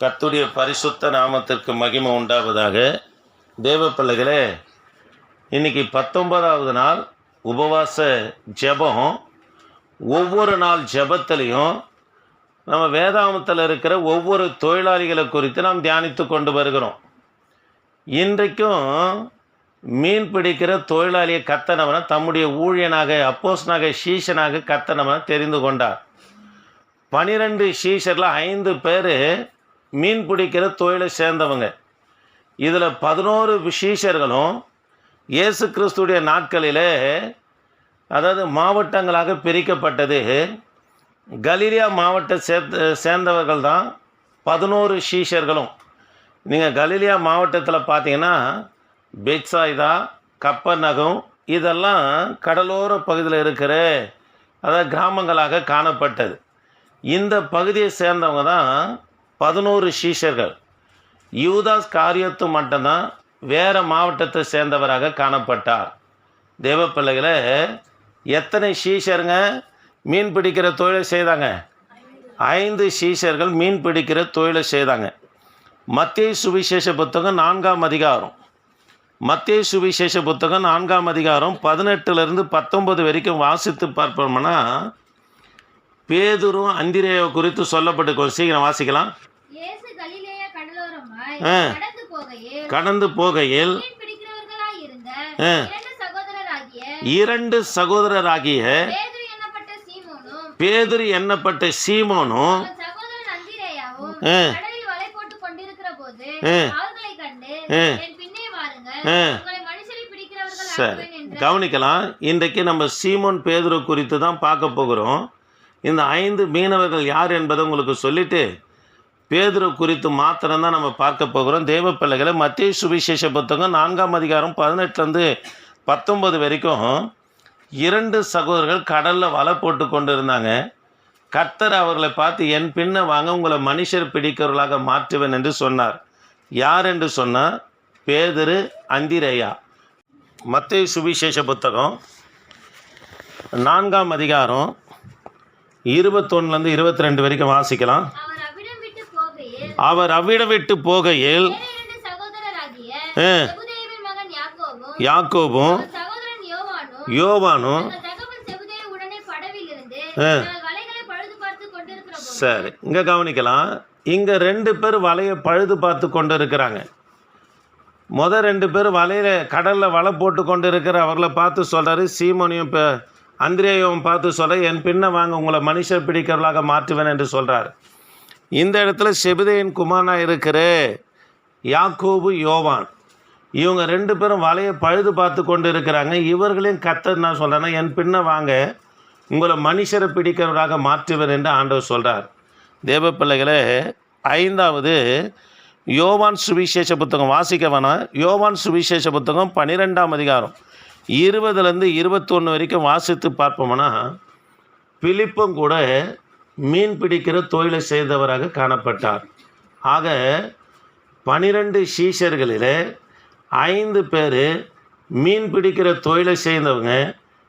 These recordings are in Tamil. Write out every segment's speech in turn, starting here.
கத்துடைய பரிசுத்த நாமத்திற்கு மகிமை உண்டாவதாக தேவ பிள்ளைகளே இன்னைக்கு பத்தொன்பதாவது நாள் உபவாச ஜெபம். ஒவ்வொரு நாள் ஜெபத்திலையும் நம்ம வேதாமத்தில் இருக்கிற ஒவ்வொரு தொழிலாளிகளை குறித்து நாம் தியானித்து கொண்டு வருகிறோம். இன்றைக்கும் மீன் பிடிக்கிற தொழிலாளியை கத்தனவனை தம்முடைய ஊழியனாக அப்போஸ்னாக சீஷனாக கத்தனவனை தெரிந்து கொண்டார். பனிரெண்டு சீஷரில் ஐந்து பேர் மீன் பிடிக்கிற தொழிலை சேர்ந்தவங்க. இதில் பதினோரு விசேஷர்களும் இயேசு கிறிஸ்துடைய நாட்களிலே அதாவது மாவட்டங்களாக பிரிக்கப்பட்டது. கலீரியா மாவட்ட சேர்ந்த சேர்ந்தவர்கள் தான் பதினோரு ஷீஷர்களும் நீங்கள் கலீலியா மாவட்டத்தில் பார்த்தீங்கன்னா பெட்சாய்தா கப்பநகம் இதெல்லாம் கடலோர பகுதியில் இருக்கிற அதாவது கிராமங்களாக காணப்பட்டது. இந்த பகுதியை சேர்ந்தவங்க தான் பதினோரு சீஷர்கள். யூதாஸ் காரியத்து மட்டும்தான் வேறு மாவட்டத்தை சேர்ந்தவராக காணப்பட்டார். தேவ பிள்ளைகளை எத்தனை சீஷருங்க? மீன் பிடிக்கிற தொழிலை செய்தாங்க. ஐந்து சீஷர்கள் மீன் பிடிக்கிற தொழிலை செய்தாங்க. மத்திய சுவிசேஷ புத்தகம் நான்காம் அதிகாரம். மத்திய சுவிசேஷ புத்தகம் நான்காம் அதிகாரம் பதினெட்டுலேருந்து பத்தொன்பது வரைக்கும் வாசித்து பார்ப்போம்னா பேதுரும் அந்திரேவை குறித்து சொல்லப்பட்டு சீக்கிரம் வாசிக்கலாம் இயேசு கலிலேய கடலோரமாய் ஆ. கடந்து போகையில். இரண்டு சகோதரராகிய பேதுரு என்னப்பட்ட சீமோனும் பேதுரு எண்ணப்பட்ட சீமோனும் சரி. கவனிக்கலாம். இன்றைக்கு நம்ம சீமோன் பேதுரு குறித்து தான் பார்க்க போகிறோம். இந்த ஐந்து மீனவர்கள் யார் என்பதை உங்களுக்கு சொல்லிட்டு பேதுரு குறித்து மாத்திரம்தான் நம்ம பார்க்க போகிறோம். தேவ பிள்ளைகளை மத்திய சுவிசேஷ புத்தகம் நான்காம் அதிகாரம் பதினெட்டுலேருந்து பத்தொம்பது வரைக்கும் இரண்டு சகோதரர்கள் கடலில் வலை போட்டு கொண்டு இருந்தாங்க கர்த்தர் அவர்களை பார்த்து என் பின்ன வாங்க உங்களை மனுஷர் பிடிக்கிறவர்களாக மாற்றுவேன் என்று சொன்னார். யார் என்று சொன்னால் பேதரு அந்திரேயா. மத்திய சுவிசேஷ புத்தகம் நான்காம் அதிகாரம் இருபத்தொன்னுலேருந்து இருபத்தி ரெண்டு வரைக்கும் வாசிக்கலாம் அவர் அவ்விடம் விட்டு போகையில் அவர் அவ்விடம் விட்டு போகையில் யாக்கோபும் யோவானும் சரி இங்கே கவனிக்கலாம். இங்கே ரெண்டு பேர் வலையை பழுது பார்த்து கொண்டு இருக்கிறாங்க முத ரெண்டு பேர் வலையில் கடலில் வலை போட்டு கொண்டு இருக்கிற அவர்களை பார்த்து சொல்கிறாரு சீமோனையும் இப்போ அந்திரேயும் பார்த்து சொல்ற என் பின்ன வாங்க உங்களை மனுஷர் பிடிக்கிறவர்களாக மாற்றுவேன் என்று சொல்கிறார் இந்த இடத்துல செபிதையின் குமாரனா இருக்கிற யாக்கோபு யோவான். இவங்க ரெண்டு பேரும் வலையை பழுது பார்த்து கொண்டு இருக்கிறாங்க இவர்களையும் கத்தர் நான் சொல்கிறேன்னா என் பின்ன வாங்க. உங்களை மனுஷரை பிடிக்கிறவராக மாற்றுவேன் என்று ஆண்டவர் சொல்கிறார் தேவ பிள்ளைகளே ஐந்தாவது யோவான் சுவிசேஷ புத்தகம். வாசிக்க வேணாம். யோவான் சுவிசேஷ புத்தகம் பன்னிரெண்டாம் அதிகாரம். இருபதுலேருந்து இருபத்தொன்று வரைக்கும் வாசித்து பார்ப்போம்னா பிலிப்பும் கூட மீன் பிடிக்கிற தொழிலை செய்தவராக காணப்பட்டார். ஆக பனிரெண்டு சீஷர்களில் ஐந்து பேர் மீன் பிடிக்கிற தொழிலை செய்தவங்க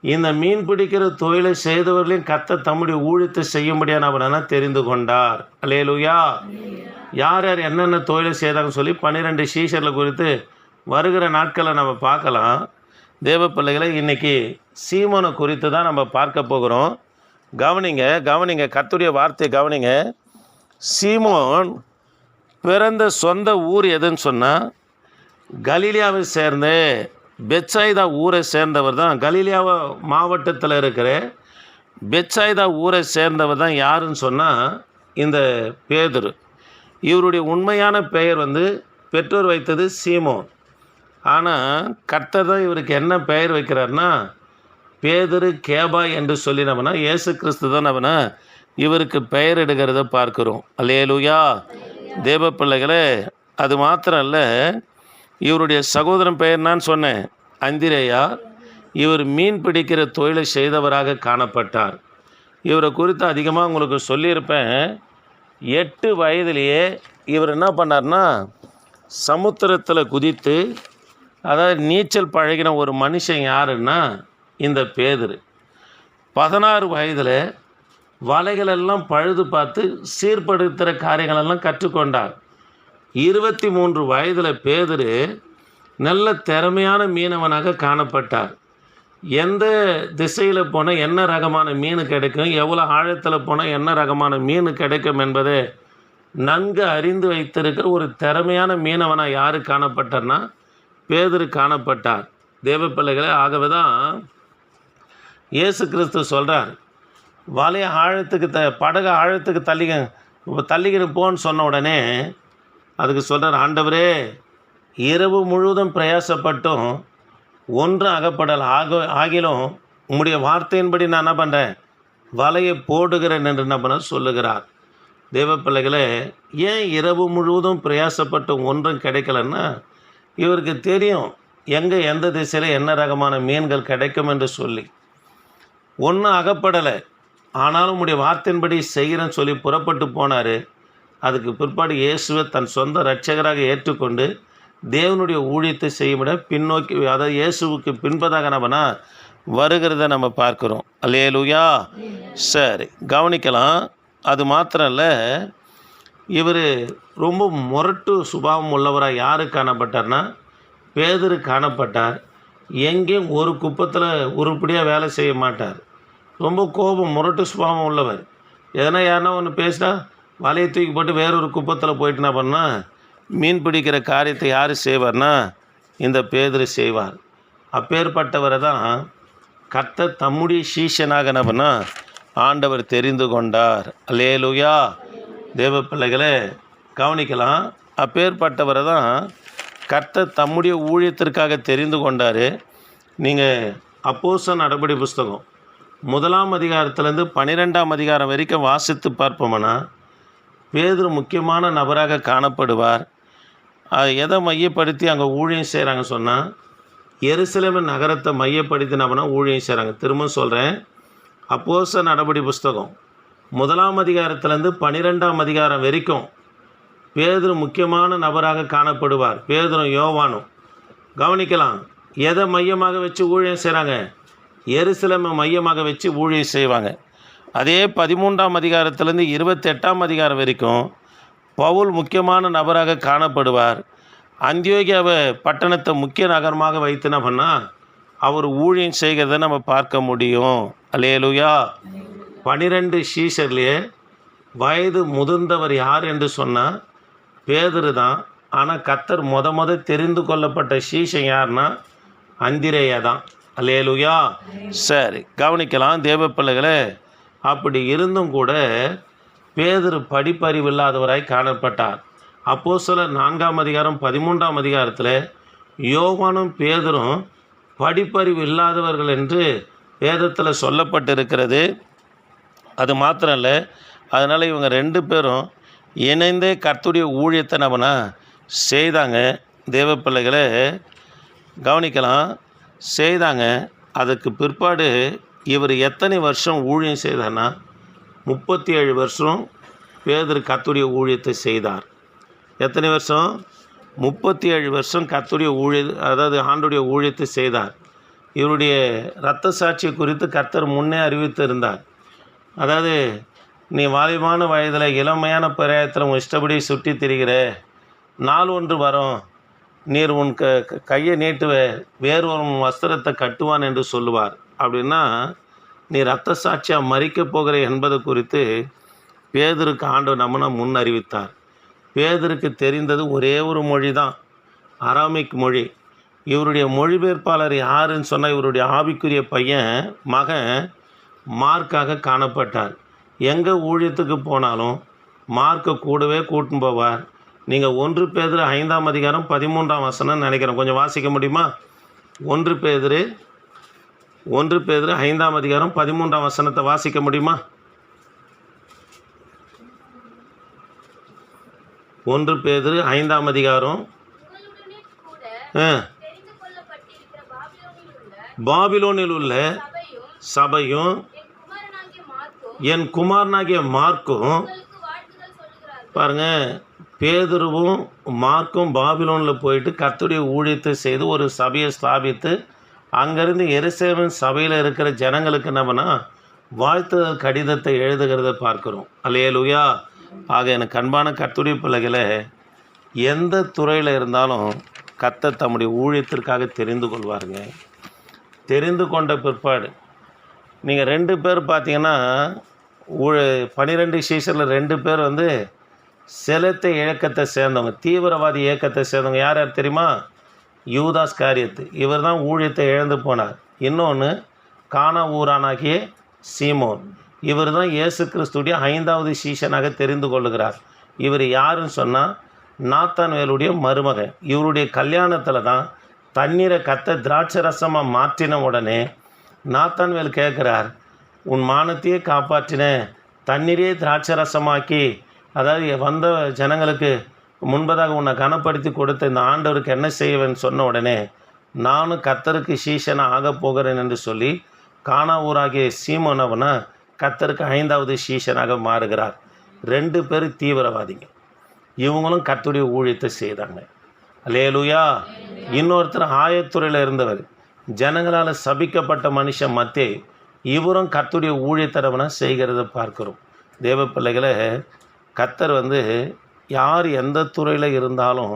இந்த மீன் பிடிக்கிற தொழிலை செய்தவர்களையும் கத்த தம்முடைய ஊழித்து செய்யும்படியான அவனா தெரிந்து கொண்டார். அலேலுயா யார் யார் என்னென்ன தொழிலை செய்தாங்கன்னு சொல்லி பன்னிரெண்டு சீஷர்களை குறித்து வருகிற நாட்களை நம்ம பார்க்கலாம். தேவ பிள்ளைகளை இன்றைக்கி சீமனை குறித்து தான் நம்ம பார்க்க போகிறோம். கவனிங்க கவனிங்க கத்துடைய வார்த்தையை கவனிங்க. சீமோன் பிறந்த சொந்த ஊர் எதுன்னு சொன்னால் கலீலியாவை சேர்ந்த பெட்சாய்தா ஊரை சேர்ந்தவர் தான். கலீலியாவை மாவட்டத்தில் இருக்கிற பெட்சாய்தா ஊரை சேர்ந்தவர் தான் யாருன்னு சொன்னால் இந்த பேதுரு. இவருடைய உண்மையான பெயர் வந்து பெற்றோர் வைத்தது சீமோன். ஆனால் கர்த்தர் தான் இவருக்கு என்ன பெயர் வைக்கிறார்னா பேதரு கேபா என்று சொல்லி இயேசு கிறிஸ்து தான் அவனை இவருக்கு பெயர் எடுக்கிறத பார்க்கிறோம். அலேலுயா தேவ பிள்ளைகளே அது மாத்திரம் இல்லை இவருடைய சகோதரன் பெயர் நான் சொன்னேன். அந்திரேயா இவர் மீன் பிடிக்கிற தொழிலை செய்தவராக காணப்பட்டார். இவரை குறித்து அதிகமாக உங்களுக்கு சொல்லியிருப்பேன். எட்டு வயதிலேயே இவர் என்ன பண்ணார்னா சமுத்திரத்தில் குதித்து அதாவது நீச்சல் பழகின ஒரு மனுஷன் யாருன்னா இந்த பேதுரு. பதினாறு வயதில் வலைகளெல்லாம் பழுது பார்த்து சீர்படுத்துகிற காரியங்களெல்லாம் கற்றுக்கொண்டார். இருபத்தி மூன்று வயதில் பேதுரு நல்ல திறமையான மீனவனாக காணப்பட்டார். எந்த திசையில் போனால் என்ன ரகமான மீன் கிடைக்கும் எவ்வளோ ஆழத்தில் போனால் என்ன ரகமான மீன் கிடைக்கும் என்பதை நன்கு அறிந்து வைத்திருக்கிற ஒரு திறமையான மீனவனாக யார் காணப்பட்டார்னா பேதர் காணப்பட்டார். தேவ பிள்ளைகளே ஆகவே தான் இயேசு கிறிஸ்து சொல்கிறார் வலைய ஆழத்துக்கு த படகு ஆழத்துக்கு தள்ளிக்க தள்ளிக்கிட்டு போன்னு சொன்ன உடனே அதுக்கு சொல்கிறார் ஆண்டவரே இரவு முழுவதும் பிரயாசப்பட்டும் ஒன்றும் அகப்படல் ஆக ஆகிலும் உம்முடைய வார்த்தையின்படி நான் என்ன பண்ணுறேன் வலையை போடுகிறேன் என்று என்ன பண்ண சொல்லுகிறார். தெய்வ பிள்ளைகளே ஏன் இரவு முழுவதும் பிரயாசப்பட்டு ஒன்றும் கிடைக்கலன்னா இவருக்கு தெரியும் எங்கே எந்த திசையில் என்ன ரகமான மீன்கள் கிடைக்கும் என்று சொல்லி. ஒன்றும் அகப்படலை. ஆனாலும் உடைய வார்த்தையின்படி செய்கிறேன்னு சொல்லி புறப்பட்டு போனார். அதுக்கு பிற்பாடு இயேசுவை தன் சொந்த ரட்சகராக ஏற்றுக்கொண்டு தேவனுடைய ஊழியத்தை செய்யுமிட பின்னோக்கி அதாவது இயேசுவுக்கு பின்பதாக நம்மனா வருகிறத நம்ம பார்க்குறோம். அல்லேலூயா. சரி கவனிக்கலாம். அது மாத்திரம் இல்லை இவர் ரொம்ப முரட்டு சுபாவம் உள்ளவராக யார் காணப்பட்டார்னா பேதரு காணப்பட்டார். எங்கேயும் ஒரு குப்பத்தில் உருப்படியாக வேலை செய்ய மாட்டார். ரொம்ப கோபம் முரட்டு சுபாவம் உள்ளவர். எதனா யாருன்னா ஒன்று பேசினா வலையை தூக்கி போட்டு வேறொரு குப்பத்தில் போயிட்டு என்ன மீன் பிடிக்கிற காரியத்தை யார் செய்வார்னா இந்த பேதர் செய்வார். அப்பேற்பட்டவரை தான் கத்த தம்முடைய சீஷனாக என்ன பண்ணா ஆண்டவர் தெரிந்து கொண்டார். அலேலுயா தேவ பிள்ளைகளை கவனிக்கலாம். அப்பேற்பட்டவரை தான் கர்த்தர் தம்முடைய ஊழியத்திற்காக தெரிந்து கொண்டார். நீங்கள் அப்போச நடபடி புஸ்தகம் முதலாம் அதிகாரத்திலேருந்து பன்னிரெண்டாம் அதிகாரம் வரைக்கும் வாசித்து பார்ப்போம்னா பேதர் முக்கியமான நபராக காணப்படுவார். எதை மையப்படுத்தி அங்கே ஊழியம் செய்கிறாங்க சொன்னால் எருசலேமின் நகரத்தை மையப்படுத்தி ஊழியம் செய்கிறாங்க திரும்ப சொல்கிறேன் அப்போச நடபடி புஸ்தகம் முதலாம் அதிகாரத்திலேருந்து பன்னிரெண்டாம் அதிகாரம் வரைக்கும் பேதுரு முக்கியமான நபராக காணப்படுவார். பேதுரும் யோவானும். கவனிக்கலாம் எதை மையமாக வச்சு ஊழியம் செய்கிறாங்க எருசலமை மையமாக வச்சு ஊழியம் செய்வாங்க. அதே பதிமூன்றாம் அதிகாரத்திலேருந்து இருபத்தெட்டாம் அதிகாரம் வரைக்கும் பவுல் முக்கியமான நபராக காணப்படுவார். அந்தியோகியாவை பட்டணத்தை முக்கிய நகரமாக வைத்து என்ன பண்ணால் அவர் ஊழியம் செய்கிறத நம்ம பார்க்க முடியும். அலேலுயா பனிரெண்டு ஷீஷர்லேயே வயது முதிர்ந்தவர் யார் என்று சொன்னால் பேதரு தான் ஆனால் கத்தர் முத முத தெரிந்து கொள்ளப்பட்ட சீஷன் யாருன்னா அந்திரேயா தான் அலேலுயா சரி கவனிக்கலாம் தேவ பிள்ளைகளே. அப்படி இருந்தும் கூட பேதரு படிப்பறிவு இல்லாதவராய் காணப்பட்டார். அப்போ சில நான்காம் அதிகாரம் பதிமூன்றாம் அதிகாரத்தில் யோவானும் பேதரும் படிப்பறிவு இல்லாதவர்கள் என்று வேதத்தில் சொல்லப்பட்டிருக்கிறது. அது மாத்திரம் இல்லை அதனால் இவங்க ரெண்டு பேரும் இணைந்தே கர்த்துடைய ஊழியத்தை நம்மனா செய்தாங்க. தேவ பிள்ளைகளை கவனிக்கலாம். செய்தாங்க. அதுக்கு பிற்பாடு இவர் எத்தனை வருஷம் ஊழியம் செய்தார்னா? முப்பத்தி ஏழு வருஷம் பேதர் கத்துடைய ஊழியத்தை செய்தார். எத்தனை வருஷம்? முப்பத்தி ஏழு வருஷம் கத்துடைய ஊழிய அதாவது ஆண்டுடைய ஊழியத்தை செய்தார். இவருடைய இரத்த சாட்சியை குறித்து கர்த்தர் முன்னே அறிவித்திருந்தார். அதாவது நீ வாலிபான வயதில் இளமையான பிராயத்தில் உன் இஷ்டப்படி சுற்றி திரிகிற. நாள் ஒன்று வரும். நீர் உன் க க- கையை நீட்டுவே. வேறு ஒரு வஸ்திரத்தை கட்டுவான் என்று சொல்லுவார். அப்படின்னா நீ ரத்த சாட்சியாக மறிக்கப் போகிற என்பது குறித்து பேதருக்கு ஆண்டு நம்மனை முன் அறிவித்தார். பேதருக்கு தெரிந்தது ஒரே ஒரு மொழி தான் அராமிக் மொழி. இவருடைய மொழிபெயர்ப்பாளர் யாருன்னு சொன்னால் இவருடைய ஆவிக்குரிய பையன் மகன் மார்க்காக காணப்பட்டார். எங்கே ஊழியத்துக்கு போனாலும் மார்க்கை கூடவே கூட்டின்னு போவார். நீங்கள் ஒன்று பேதிரு ஐந்தாம் அதிகாரம் பதிமூன்றாம் வசனம் நினைக்கிறேன். கொஞ்சம் வாசிக்க முடியுமா? ஒன்று பேதிரு ஒன்று பேதிரு ஐந்தாம் அதிகாரம் பதிமூன்றாம் வசனத்தை வாசிக்க முடியுமா? ஒன்று பேதிரு ஐந்தாம் அதிகாரம். பாபிலோனில் உள்ள சபையும் என் குமாரனாகிய மார்க்கும் பாருங்க பேதுருவும் மார்க்கும் பாபிலோனில் போயிட்டு கத்துடைய ஊழியத்தை செய்து ஒரு சபையை ஸ்தாபித்து அங்கேருந்து எருசேவன் சபையில் இருக்கிற ஜனங்களுக்கு என்ன பண்ணா வாழ்த்துதல் கடிதத்தை எழுதுகிறத பார்க்குறோம். அல்லேலூயா. ஆக எனக்கு அன்பான கத்துடைய பிள்ளைகளை எந்த துறையில் இருந்தாலும் கத்த தம்முடைய ஊழியத்திற்காக தெரிந்து கொள்வாருங்க. தெரிந்து கொண்ட பிற்பாடு நீங்கள் ரெண்டு பேர் பார்த்தீங்கன்னா பனிரெண்டு சீசனில் ரெண்டு பேர் வந்து செலுத்த இயக்கத்தை சேர்ந்தவங்க தீவிரவாதி இயக்கத்தை சேர்ந்தவங்க. யார் யார் தெரியுமா? யூதாஸ் காரியத்து. இவர் தான் ஊழியத்தை இழந்து போனார். இன்னொன்று கானா ஊரானாகிய சீமோன். இவர் தான் இயேசு கிறிஸ்துடைய ஐந்தாவது சீசனாக தெரிந்து கொள்ளுகிறார். இவர் யாருன்னு சொன்னால் நாத்தான்வேலுடைய மருமகன். இவருடைய கல்யாணத்தில் தான் தண்ணீரை கத்த திராட்சை ரசமாக மாற்றின உடனே நாத்தான்வேல் கேட்குறார் உன் மானத்தையே காப்பாற்றின தண்ணீரே திராட்சை ரசமாக்கி அதாவது வந்த ஜனங்களுக்கு முன்பதாக உன்னை கனப்படுத்தி கொடுத்த இந்த ஆண்டவருக்கு என்ன செய்வேன்னு சொன்ன உடனே நானும் கத்தருக்கு சீசனாக ஆகப் போகிறேன் என்று சொல்லி கானா ஊராகிய சீமோனவனா கத்தருக்கு ஐந்தாவது சீசனாக மாறுகிறார். ரெண்டு பேர் தீவிரவாதிங்க. இவங்களும் கத்துடைய ஊழியத்தை செய்தாங்க. அல்லேலூயா இன்னொருத்தர் ஆயத்துறையில் இருந்தவர். ஜனங்களால் சபிக்கப்பட்ட மனுஷன் மத்தே இவரும் கத்துடைய ஊழியத்தரவனை செய்கிறத பார்க்குறோம். தேவ பிள்ளைகளை கத்தர் வந்து யார் எந்த துறையில் இருந்தாலும்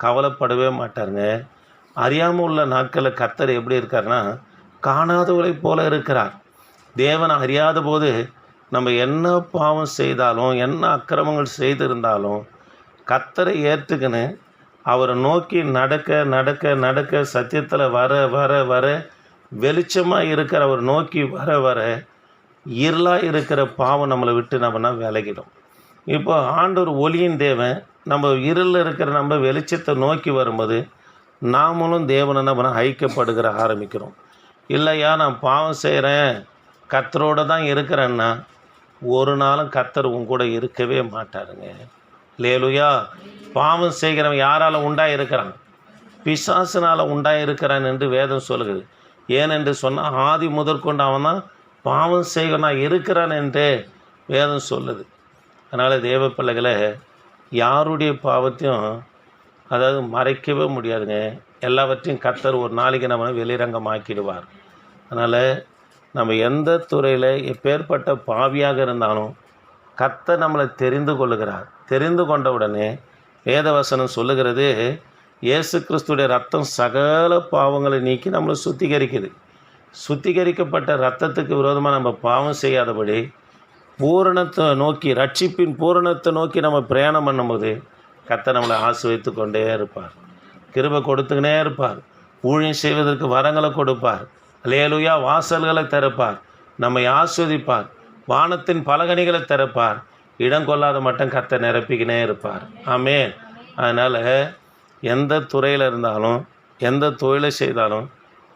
கவலைப்படவே மாட்டாருங்க. அறியாமல் உள்ள நாட்களில் கத்தர் எப்படி இருக்காருன்னா காணாதவரை போல இருக்கிறார். தேவனை அறியாத போது நம்ம என்ன பாவம் செய்தாலும் என்ன அக்கிரமங்கள் செய்திருந்தாலும் கத்தரை ஏற்றுக்கின்னு அவரை நோக்கி நடக்க நடக்க நடக்க சத்தியத்தில் வர வர வர வெளிச்சமாக இருக்கிற அவர் நோக்கி வர வர இருளாக இருக்கிற பாவம் நம்மளை விட்டு நம்மனா விலகிடும். இப்போ ஆண்டவர் ஒளியின் தேவன் நம்ம இருளில் இருக்கிற நம்ம வெளிச்சத்தை நோக்கி வரும்போது நாமளும் தேவனை நம்ம ஐக்கியப்படுகிற ஆரம்பிக்கிறோம். இல்லையா நான் பாவம் செய்கிறேன் கத்தரோடு தான் இருக்கிறேன்னா ஒரு நாளும் கத்தர் உங்க கூட இருக்கவே மாட்டாருங்க. லேலுயா. பாவம் செய்கிறவன் யாரால் உண்டாக இருக்கிறான் பிசாசினால் உண்டாக இருக்கிறான் என்று வேதம் சொல்லுகிறது. ஏனென்று சொன்னால் ஆதி முதற்கொண்டு அவன் தான் பாவம் செய்கிறனா இருக்கிறான் என்று வேதம் சொல்லுது. அதனால் தேவ பிள்ளைகளை யாருடைய பாவத்தையும் அதாவது மறைக்கவே முடியாதுங்க. எல்லாவற்றையும் கத்தர் ஒரு நாளைக்கு நம்ம வெளிரங்கமாக்கிடுவார். அதனால் நம்ம எந்த துறையில் எப்பேற்பட்ட பாவியாக இருந்தாலும் கத்தை நம்மளை தெரிந்து கொள்ளுகிறார். தெரிந்து கொண்ட உடனே வேதவசனம் சொல்லுகிறது இயேசு கிறிஸ்துடைய ரத்தம் சகல பாவங்களை நீக்கி நம்மளை சுத்திகரிக்குது. சுத்திகரிக்கப்பட்ட ரத்தத்துக்கு விரோதமாக நம்ம பாவம் செய்யாதபடி பூரணத்தை நோக்கி ரட்சிப்பின் பூரணத்தை நோக்கி நம்ம பிரயாணம் பண்ணும்போது கத்தை நம்மளை ஆசிர்வதித்து கொண்டே இருப்பார். கிருபை கொடுத்துக்கினே இருப்பார். ஊழியம் செய்வதற்கு வரங்களை கொடுப்பார். லேலுயா வாசல்களை திறப்பார். நம்மை ஆஸ்வதிப்பார் வானத்தின் பலகணிகளை திறப்பார். இடம் கொள்ளாத மட்டும் கத்த நிரப்பிக்கினே இருப்பார். ஆமே அதனால் எந்த துறையில் இருந்தாலும் எந்த தொழிலை செய்தாலும்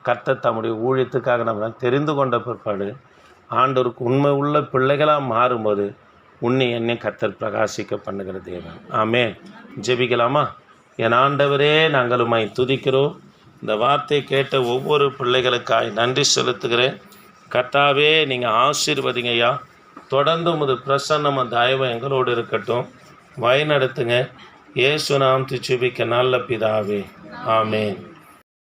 கத்தை தம்முடைய ஊழியத்துக்காக நம்ம தெரிந்து கொண்ட பிற்பாடு ஆண்டவருக்கு உண்மை உள்ள பிள்ளைகளாக மாறும்போது உன்னை என்னை கத்தர் பிரகாசிக்க பண்ணுகிற தேவன். ஆமே ஜெபிக்கலாமா? என் ஆண்டவரே நாங்கள் உம்மை துதிக்கிறோம். இந்த வார்த்தை கேட்ட ஒவ்வொரு பிள்ளைகளுக்காய் நன்றி செலுத்துகிறேன். கர்த்தாவே நீங்கள் ஆசீர்வதிங்க ஐயா. தொடர்ந்து உமது பிரசன்னம் தயவம் எங்களோடு இருக்கட்டும். வழி நடத்துங்க இயேசு நாம் நல்ல பிதாவே. ஆமேன்.